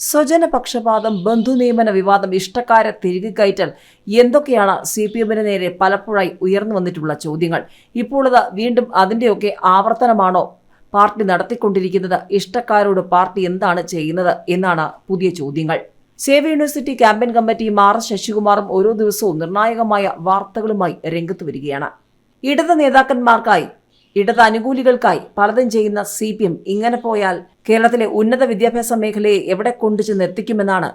സ്വജന പക്ഷപാതം ബന്ധുനിയമന വിവാദം ഇഷ്ടക്കാരെ തിരികെ കയറ്റൽ എന്തൊക്കെയാണ് സി പി എമ്മിന് നേരെ പലപ്പോഴായി ഉയർന്നു വന്നിട്ടുള്ള ചോദ്യങ്ങൾ. ഇപ്പോഴത് വീണ്ടും അതിന്റെയൊക്കെ ആവർത്തനമാണോ പാർട്ടി നടത്തിക്കൊണ്ടിരിക്കുന്നത്? ഇഷ്ടക്കാരോട് പാർട്ടി എന്താണ് ചെയ്യുന്നത് എന്നാണ് പുതിയ ചോദ്യങ്ങൾ. Save university campaign committee R ശശികുമാറും ഓരോ ദിവസവും നിർണായകമായ വാർത്തകളുമായി രംഗത്ത് വരികയാണ്. ഇടത് നേതാക്കന്മാർക്കായി ഇടത് അനുകൂലികൾക്കായി പലതും ചെയ്യുന്ന സി പി എം ഇങ്ങനെ പോയാൽ കേരളത്തിലെ ഉന്നത വിദ്യാഭ്യാസ മേഖലയെ എവിടെ കൊണ്ടുചെന്ന് എത്തിക്കുമെന്നാണ്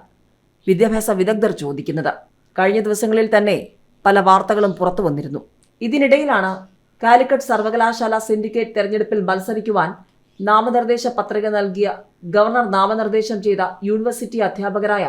വിദ്യാഭ്യാസ വിദഗ്ധർ ചോദിക്കുന്നത്. കഴിഞ്ഞ ദിവസങ്ങളിൽ തന്നെ പല വാർത്തകളും പുറത്തു വന്നിരുന്നു. ഇതിനിടയിലാണ് കാലിക്കറ്റ് സർവകലാശാല സിൻഡിക്കേറ്റ് തെരഞ്ഞെടുപ്പിൽ മത്സരിക്കുവാൻ നാമനിർദ്ദേശ പത്രിക നൽകിയ ഗവർണർ നാമനിർദ്ദേശം ചെയ്ത യൂണിവേഴ്സിറ്റി അധ്യാപകരായ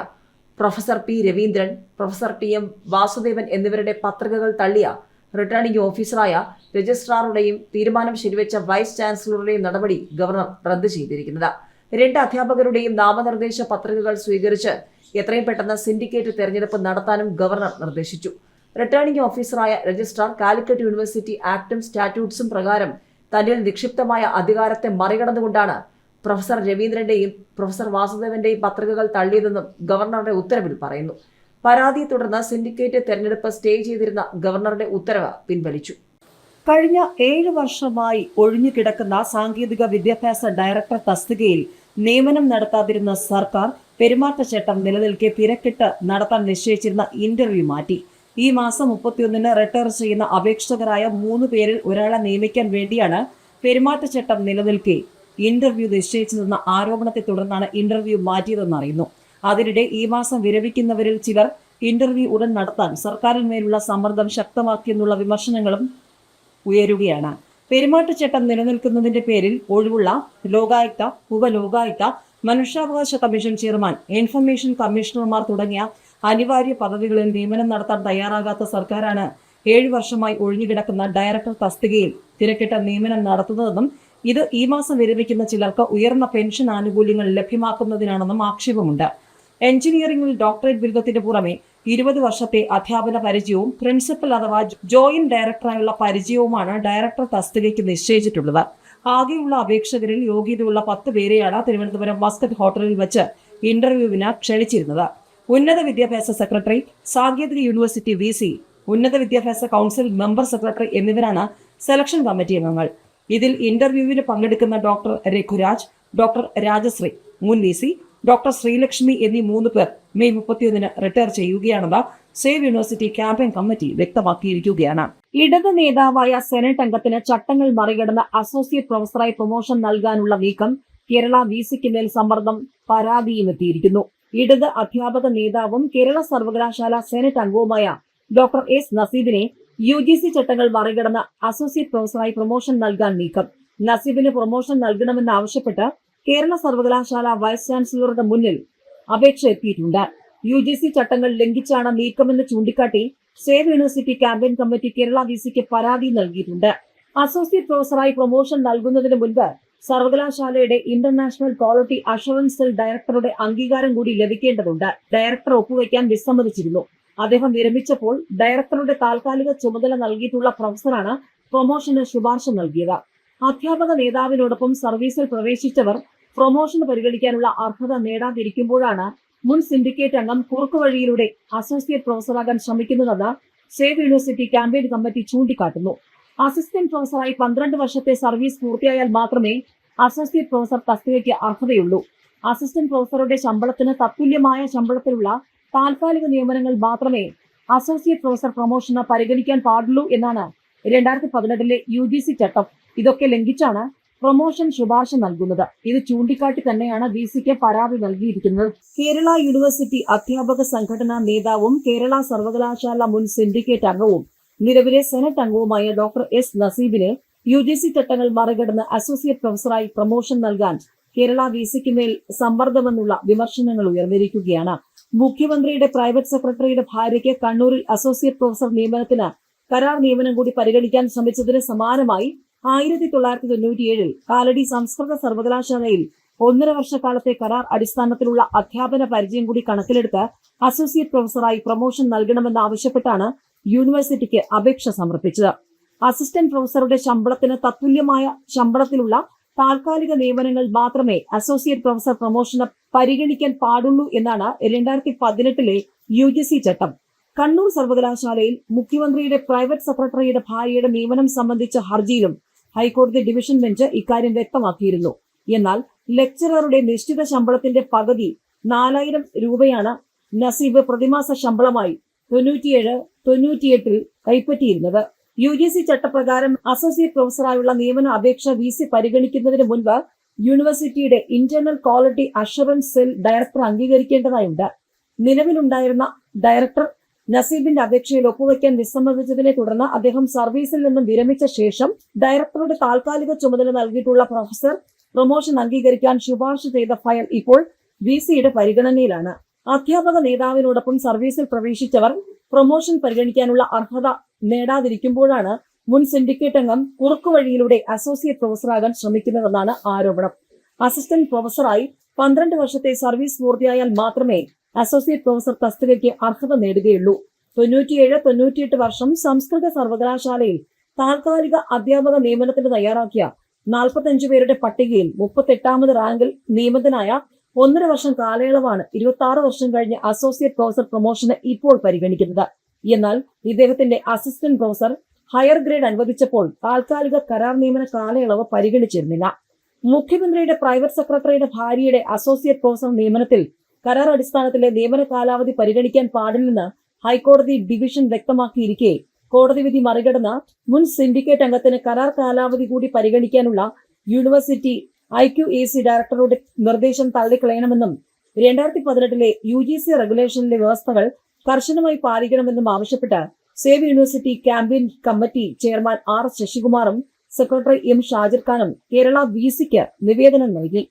professor P Raveendran professor T M Vasudevan എന്നിവരുടെ പത്രികകൾ തള്ളിയ റിട്ടേണിംഗ് ഓഫീസറായ രജിസ്ട്രാറുടെയും തീരുമാനം ശരിവെച്ച വൈസ് ചാൻസലറുടെയും നടപടി ഗവർണർ റദ്ദ് ചെയ്തിരിക്കുന്നത്. രണ്ട് അധ്യാപകരുടെയും നാമനിർദ്ദേശ പത്രികകൾ സ്വീകരിച്ച് എത്രയും പെട്ടെന്ന് സിൻഡിക്കേറ്റ് തെരഞ്ഞെടുപ്പ് നടത്താനും ഗവർണർ നിർദ്ദേശിച്ചു. റിട്ടേണിംഗ് ഓഫീസറായ രജിസ്ട്രാർ കാലിക്കറ്റ് യൂണിവേഴ്സിറ്റി ആക്ടും സ്റ്റാറ്റ്യൂട്ട്സും പ്രകാരം തന്നിൽ നിക്ഷിപ്തമായ അധികാരത്തെ മറികടന്നുകൊണ്ടാണ് പ്രൊഫസർ രവീന്ദ്രന്റെയും പ്രൊഫസർ വാസുദേവന്റെയും പത്രികകൾ തള്ളിയതെന്നും ഗവർണറുടെ ഉത്തരവിൽ പറയുന്നു. പരാതിയെ തുടർന്ന് സിൻഡിക്കേറ്റ് തെരഞ്ഞെടുപ്പ് സ്റ്റേ ചെയ്തിരുന്ന ഗവർണറുടെ ഉത്തരവ് പിൻവലിച്ചു. കഴിഞ്ഞ ഏഴ് വർഷമായി ഒഴിഞ്ഞുകിടക്കുന്ന സാങ്കേതിക വിദ്യാഭ്യാസ ഡയറക്ടർ തസ്തികയിൽ നിയമനം നടത്താതിരുന്ന സർക്കാർ പെരുമാറ്റച്ചട്ടം നിലനിൽക്കെ തിരക്കിട്ട് നടത്താൻ നിശ്ചയിച്ചിരുന്ന ഇന്റർവ്യൂ മാറ്റി. ഈ മാസം മുപ്പത്തിയൊന്നിന് റിട്ടയർ ചെയ്യുന്ന അപേക്ഷകരായ മൂന്ന് പേരിൽ ഒരാളെ നിയമിക്കാൻ വേണ്ടിയാണ് പെരുമാറ്റച്ചട്ടം നിലനിൽക്കെ ഇന്റർവ്യൂ നിശ്ചയിച്ചതെന്ന ആരോപണത്തെ തുടർന്നാണ് ഇന്റർവ്യൂ മാറ്റിയതെന്ന് അറിയുന്നു. അതിനിടെ ഈ മാസം വിരമിക്കുന്നവരിൽ ചിലർ ഇന്റർവ്യൂ ഉടൻ നടത്താൻ സർക്കാരിന്മേലുള്ള സമ്മർദ്ദം ശക്തമാക്കിയെന്നുള്ള വിമർശനങ്ങളും ഉയരുകയാണ്. പെരുമാറ്റച്ചട്ടം നിലനിൽക്കുന്നതിന്റെ പേരിൽ ഒഴിവുള്ള ലോകായുക്ത ഉപലോകായുക്ത മനുഷ്യാവകാശ കമ്മീഷൻ ചെയർമാൻ ഇൻഫർമേഷൻ കമ്മീഷണർമാർ തുടങ്ങിയ അനിവാര്യ പദവികളിൽ നിയമനം നടത്താൻ തയ്യാറാകാത്ത സർക്കാരാണ് ഏഴു വർഷമായി ഒഴിഞ്ഞുകിടക്കുന്ന ഡയറക്ടർ തസ്തികയിൽ തിരക്കിട്ട നിയമനം നടത്തുന്നതെന്നും ഇത് ഈ മാസം വിരമിക്കുന്ന ചിലർക്ക് ഉയർന്ന പെൻഷൻ ആനുകൂല്യങ്ങൾ ലഭ്യമാക്കുന്നതിനാണെന്നും ആക്ഷേപമുണ്ട്. എഞ്ചിനീയറിംഗിൽ ഡോക്ടറേറ്റ് ബിരുദത്തിന് പുറമെ ഇരുപത് വർഷത്തെ അധ്യാപന പരിചയവും പ്രിൻസിപ്പൽ അഥവാ ജോയിന്റ് ഡയറക്ടറായുള്ള പരിചയവുമാണ് ഡയറക്ടർ തസ്തികയ്ക്ക് നിശ്ചയിച്ചിട്ടുള്ളത്. ആകെയുള്ള അപേക്ഷകരിൽ യോഗ്യതയുള്ള പത്ത് പേരെയാണ് തിരുവനന്തപുരം മസ്കറ്റ് ഹോട്ടലിൽ വെച്ച് ഇന്റർവ്യൂവിന് ക്ഷണിച്ചിരുന്നത്. ഉന്നത വിദ്യാഭ്യാസ സെക്രട്ടറി സാങ്കേതിക യൂണിവേഴ്സിറ്റി വി സി ഉന്നത വിദ്യാഭ്യാസ കൗൺസിൽ മെമ്പർ സെക്രട്ടറി എന്നിവരാണ് സെലക്ഷൻ കമ്മിറ്റി അംഗങ്ങൾ. ഇതിൽ ഇന്റർവ്യൂവിന് പങ്കെടുക്കുന്ന ഡോക്ടർ രഘുരാജ് ഡോക്ടർ രാജശ്രീ മുൻ വി സി ഡോക്ടർ ശ്രീലക്ഷ്മി എന്നീ മൂന്ന് പേർ മെയ് മുപ്പത്തിയൊന്നിന് റിട്ടയർ ചെയ്യുകയാണെന്ന് സേവ് യൂണിവേഴ്സിറ്റി ക്യാമ്പയിൻ കമ്മിറ്റി വ്യക്തമാക്കിയിരിക്കുകയാണ്. ഇടത് നേതാവായ സെനറ്റ് അംഗത്തിന് ചട്ടങ്ങൾ മറികടന്ന് അസോസിയേറ്റ് പ്രൊഫസറായി പ്രൊമോഷൻ നൽകാനുള്ള നീക്കം കേരള വി സിക്ക് മേൽ സമ്മർദ്ദം പരാതിയും എത്തിയിരിക്കുന്നു. ഇടത് അധ്യാപക നേതാവും കേരള സർവകലാശാല സെനറ്റ് അംഗവുമായ ഡോക്ടർ എസ് നസീബിനെ യു ജി സി ചട്ടങ്ങൾ മറികടന്ന് അസോസിയേറ്റ് പ്രൊഫസറായി പ്രൊമോഷൻ നൽകാൻ നീക്കം. നസീബിന് പ്രൊമോഷൻ നൽകണമെന്ന് ആവശ്യപ്പെട്ട് കേരള സർവകലാശാല വൈസ് ചാൻസലറുടെ മുന്നിൽ അപേക്ഷ എത്തിയിട്ടുണ്ട്. യു ജി സി ചട്ടങ്ങൾ ലംഘിച്ചാണ് നീക്കമെന്ന് ചൂണ്ടിക്കാട്ടി save university campaign committee Kerala V സിക്ക് പരാതി നൽകിയിട്ടുണ്ട്. അസോസിയേറ്റ് പ്രൊഫസറായി പ്രൊമോഷൻ നൽകുന്നതിന് മുൻപ് സർവകലാശാലയുടെ ഇന്റർനാഷണൽ ക്വാളിറ്റി അഷുറൻസ് സെൽ ഡയറക്ടറുടെ അംഗീകാരം കൂടി ലഭിക്കേണ്ടതുണ്ട്. ഡയറക്ടർ ഒപ്പുവയ്ക്കാൻ വിസമ്മതിച്ചിരുന്നു. അദ്ദേഹം വിരമിച്ചപ്പോൾ ഡയറക്ടറുടെ താൽക്കാലിക ചുമതല നൽകിയിട്ടുള്ള പ്രൊഫസറാണ് പ്രൊമോഷന് ശുപാർശ നൽകിയത്. അധ്യാപക നേതാവിനോടൊപ്പം സർവീസിൽ പ്രവേശിച്ചവർ പ്രൊമോഷൻ പരിഗണിക്കാനുള്ള അർഹത നേടാതിരിക്കുമ്പോഴാണ് മുൻ സിൻഡിക്കേറ്റ് അംഗം കുറുക്കുവഴിയിലൂടെ അസോസിയേറ്റ് പ്രൊഫസറാകാൻ ശ്രമിക്കുന്നതെന്ന് സേവ് യൂണിവേഴ്സിറ്റി ക്യാമ്പയിൻ കമ്മിറ്റി ചൂണ്ടിക്കാട്ടുന്നു. അസിസ്റ്റന്റ് പ്രൊഫസറായി പന്ത്രണ്ട് വർഷത്തെ സർവീസ് പൂർത്തിയായാൽ മാത്രമേ അസോസിയേറ്റ് പ്രൊഫസർ തസ്തികയ്ക്ക് അർഹതയുള്ളൂ. അസിസ്റ്റന്റ് പ്രൊഫസറുടെ ശമ്പളത്തിന് തത്തുല്യമായ ശമ്പളത്തിലുള്ള താൽക്കാലിക നിയമനങ്ങൾ മാത്രമേ അസോസിയേറ്റ് പ്രൊഫസർ പ്രൊമോഷന് പരിഗണിക്കാൻ പാടുള്ളൂ എന്നാണ് രണ്ടായിരത്തി പതിനെട്ടിലെ യു ജി സി ചട്ടം ഇതൊക്കെ ലംഘിച്ചാണ് പ്രൊമോഷൻ ശുപാർശ നൽകുന്നത്. ഇത് ചൂണ്ടിക്കാട്ടി തന്നെയാണ് വി സിക്ക് പരാതി നൽകിയിരിക്കുന്നത്. കേരള യൂണിവേഴ്സിറ്റി അധ്യാപക സംഘടനാ നേതാവും കേരള സർവകലാശാല മുൻ സിൻഡിക്കേറ്റ് അംഗവും നിലവിലെ സെനറ്റ് അംഗവുമായ ഡോക്ടർ എസ് നസീബിനെ യു ജി സി ചട്ടങ്ങൾ മറികടന്ന് അസോസിയേറ്റ് പ്രൊഫസറായി പ്രൊമോഷൻ നൽകാൻ കേരള വി സിക്ക് മേൽ സമ്മർദ്ദമെന്നുള്ള വിമർശനങ്ങൾ ഉയർന്നിരിക്കുകയാണ്. മുഖ്യമന്ത്രിയുടെ പ്രൈവറ്റ് സെക്രട്ടറിയുടെ ഭാര്യയ്ക്ക് കണ്ണൂരിൽ അസോസിയേറ്റ് പ്രൊഫസർ നിയമനത്തിന് കരാർ നിയമനം കൂടി പരിഗണിക്കാൻ ശ്രമിച്ചതിന് സമാനമായി ആയിരത്തി തൊള്ളായിരത്തി തൊണ്ണൂറ്റിയേഴിൽ കാലടി സംസ്കൃത സർവകലാശാലയിൽ ഒന്നര വർഷക്കാലത്തെ കരാർ അടിസ്ഥാനത്തിലുള്ള അധ്യാപന പരിചയം കൂടി കണക്കിലെടുത്ത് അസോസിയേറ്റ് പ്രൊഫസറായി പ്രൊമോഷൻ നൽകണമെന്നാവശ്യപ്പെട്ടാണ് യൂണിവേഴ്സിറ്റിക്ക് അപേക്ഷ സമർപ്പിച്ചത്. അസിസ്റ്റന്റ് പ്രൊഫസറുടെ ശമ്പളത്തിന് തത്തുല്യമായ ശമ്പളത്തിലുള്ള താൽക്കാലിക നിയമനങ്ങൾ മാത്രമേ അസോസിയേറ്റ് പ്രൊഫസർ പ്രൊമോഷന് പരിഗണിക്കാൻ പാടുള്ളൂ എന്നാണ് രണ്ടായിരത്തി പതിനെട്ടിലെ യു ജി സി ചട്ടം. കണ്ണൂർ സർവകലാശാലയിൽ മുഖ്യമന്ത്രിയുടെ പ്രൈവറ്റ് സെക്രട്ടറിയുടെ ഭാര്യയുടെ നിയമനം സംബന്ധിച്ച ഹർജിയിലും ഹൈക്കോടതി ഡിവിഷൻ ബെഞ്ച് ഇക്കാര്യം വ്യക്തമാക്കിയിരുന്നു. എന്നാൽ ലെക്ചററുടെ നിശ്ചിത ശമ്പളത്തിന്റെ പകുതി നാലായിരം രൂപയാണ് നസീബ് പ്രതിമാസ ശമ്പളമായി തൊണ്ണൂറ്റിയേഴ് തൊണ്ണൂറ്റിയെട്ടിൽ കൈപ്പറ്റിയിരുന്നത്. യു ജി സി ചട്ടപ്രകാരം അസോസിയേറ്റ് പ്രൊഫസറായുള്ള നിയമന അപേക്ഷ വി സി പരിഗണിക്കുന്നതിന് മുൻപ് യൂണിവേഴ്സിറ്റിയുടെ internal quality assurance cell director അംഗീകരിക്കേണ്ടതായുണ്ട്. നിലവിലുണ്ടായിരുന്ന ഡയറക്ടർ നസീബിന്റെ അപേക്ഷയിൽ ഒപ്പുവയ്ക്കാൻ വിസമ്മതിച്ചതിനെ തുടർന്ന് അദ്ദേഹം സർവീസിൽ നിന്നും വിരമിച്ച ശേഷം ഡയറക്ടറുടെ താൽക്കാലിക ചുമതല നൽകിയിട്ടുള്ള പ്രൊഫസർ പ്രൊമോഷൻ അംഗീകരിക്കാൻ ശുപാർശ ചെയ്ത ഫയൽ ഇപ്പോൾ വി സിയുടെ പരിഗണനയിലാണ്. അധ്യാപക നേതാവിനോടൊപ്പം സർവീസിൽ പ്രവേശിച്ചവർ പ്രൊമോഷൻ പരിഗണിക്കാനുള്ള അർഹത നേടാതിരിക്കുമ്പോഴാണ് മുൻ സിൻഡിക്കേറ്റ് അംഗം കുറുക്കുവഴിയിലൂടെ അസോസിയേറ്റ് പ്രൊഫസറാകാൻ ശ്രമിക്കുന്നതെന്നാണ് ആരോപണം. അസിസ്റ്റന്റ് പ്രൊഫസറായി പന്ത്രണ്ട് വർഷത്തെ സർവീസ് പൂർത്തിയായാൽ മാത്രമേ അസോസിയേറ്റ് പ്രൊഫസർ തസ്തികയ്ക്ക് അർഹത നേടുകയുള്ളൂ. തൊണ്ണൂറ്റിയേഴ് തൊണ്ണൂറ്റിയെട്ട് വർഷം സംസ്കൃത സർവകലാശാലയിൽ താൽക്കാലിക അധ്യാപക നിയമനത്തിന് തയ്യാറാക്കിയ നാൽപ്പത്തഞ്ചു പേരുടെ പട്ടികയിൽ മുപ്പത്തെട്ടാമത് റാങ്കിൽ നിയമിതനായ ഒന്നര വർഷം കാലയളവാണ് ഇരുപത്തി ആറ് വർഷം കഴിഞ്ഞ് അസോസിയേറ്റ് പ്രൊഫസർ പ്രൊമോഷന് ഇപ്പോൾ പരിഗണിക്കുന്നത്. എന്നാൽ ഇദ്ദേഹത്തിന്റെ അസിസ്റ്റന്റ് പ്രൊഫസർ ഹയർ ഗ്രേഡ് അനുവദിച്ചപ്പോൾ താൽക്കാലിക കരാർ നിയമന കാലയളവ് പരിഗണിച്ചിരുന്നില്ല. മുഖ്യമന്ത്രിയുടെ പ്രൈവറ്റ് സെക്രട്ടറിയുടെ ഭാര്യയുടെ അസോസിയേറ്റ് പ്രൊഫസർ നിയമനത്തിൽ കരാർ അടിസ്ഥാനത്തിലെ നിയമന കാലാവധി പരിഗണിക്കാൻ പാടില്ലെന്ന് ഹൈക്കോടതി ഡിവിഷൻ വ്യക്തമാക്കിയിരിക്കെ. കോടതി വിധി മറികടന്ന് മുൻ സിൻഡിക്കേറ്റ് അംഗത്തിന് കരാർ കാലാവധി കൂടി പരിഗണിക്കാനുള്ള university I Q A C ഡയറക്ടറുടെ നിർദ്ദേശം തള്ളിക്കളയണമെന്നും രണ്ടായിരത്തി പതിനെട്ടിലെ യു ജി സി റെഗുലേഷനിലെ വ്യവസ്ഥകൾ കർശനമായി പാലിക്കണമെന്നും ആവശ്യപ്പെട്ട് save university campaign committee chairman R ശശികുമാറും secretary M Shajir ഖാനും കേരള വി സിക്ക് നിവേദനം നൽകി.